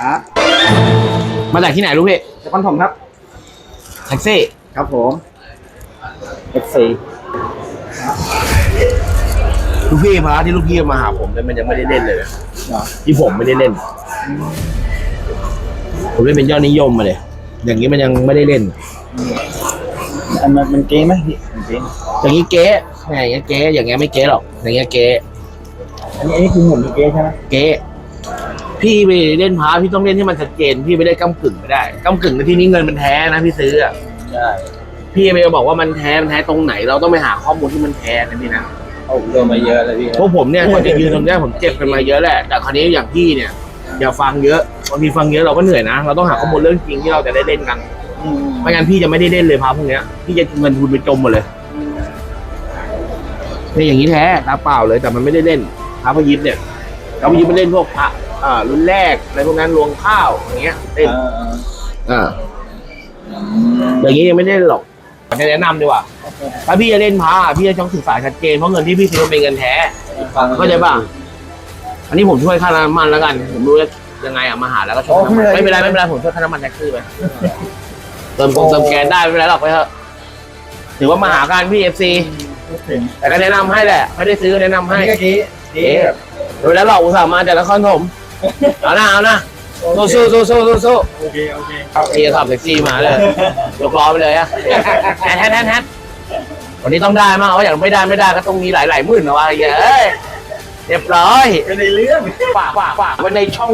ครับมาจากที่ไหนลูกพี่นครปฐมครับแท็กซี่ครับผม FC ลูกพี่พาที่ลูกพี่มาหาผมเนี่ยมันยังไม่ได้เล่นเลยนะเหรอที่ผมไม่ได้เล่น ผมเล่นเป็นยอดนิยมมาเลย อย่างนี้มันยังไม่ได้เล่นอันมันมันเก๊ไหมพี่มันเก๊อย่างนี้เก๊แหมอย่างเงี้ยเก๊อย่างเงี้ยไม่เก๊หรอกอย่างเงี้ยเก๊อันนี้อันนี้คือหมุนเก๊ใช่ไหมเก๊ พี่ไปเล่นพาพี่ต้องเล่นให้มันชัดเจน พี่ไม่ได้ก้ากึ่งไม่ได้ก้ากึ่งในที่นี้เงินมันแท้นะพี่ซื้ออะใช่พี่ไปบอกว่ามันแท้มันแท้ตรงไหน เราต้องไปหาข้อมูลที่มันแท้นะพี่นะโอ้โหโดนมาเยอะเลยพี่พวกผมเนี่ยกว่าจะยืนตรงเนี้ยผมเจ็บกันมาเยอะแหละแต่คราวนี้อย่างพี่เนี่ยอย่าฟังเยอะบางทีฟังเยอะเราก็เหนื่อยนะเราต้องหาข้อมูลเรื่องจริงที่เราจะได้เล่นกันอืมไม่งั้นพี่จะไม่ได้เล่นเลยพาพวกเนี้ยพี่จะเงินทุนไปจมหมดเลยเนี่ยอย่างนี้แท้ตาเปล่าเลยแต่มันไม่ได้เล่นพระพยิบเนี่ยพระพยิบมันเล่นพวกพระ อ่ารุ่นแรกอะไรพวกนั้นรวงข้าวอย่างเงี้ยเล่นเอออ่าเอออย่างนี้ยังไม่ได้เล่นหรอกจะแนะนำดีกว่าถ้าพี่จะเล่นพระพี่จะต้องศึกษาชัดเจนเพราะเงินที่พี่ซื้อมันเป็นเงินแท้ฟังเข้าใจป่ะอันนี้ผมช่วยค่าน้ำมันแล้วกัน ผมรู้ยังไงอะมาหาแล้วก็ช่วยค่าน้ำมันไม่เป็นไรไม่เป็นไรผมช่วยค่าน้ำมันแท็กซี่ไปเติมกงเติมแก๊สได้ไม่เป็นไรหรอกไปเถอะถือว่ามาหาการพี่เอฟซีพูดถึงแต่ก็แนะนำให้แหละไม่ได้ซื้อก็แนะนำอันให้นี้ก็เก๊เก๊แบบดูแล้วหลอกอุตส่าห์มาจากนครปฐม เอานะเอานะสู้สู้สู้สู้สู้สู้โอเคโอเคพี่ขับแท็กซี่มาเลยยกล้อไปเลยอะแฮนแฮนแฮนแฮนวันนี้ต้องได้มากว่าอย่างไม่ได้ไม่ได้ก็ต้องมีหลายหลายๆหมื่นนะว่าเยอะเรียบร้อยเป็นในเรื่องฝากฝากฝากไว้ในช่อง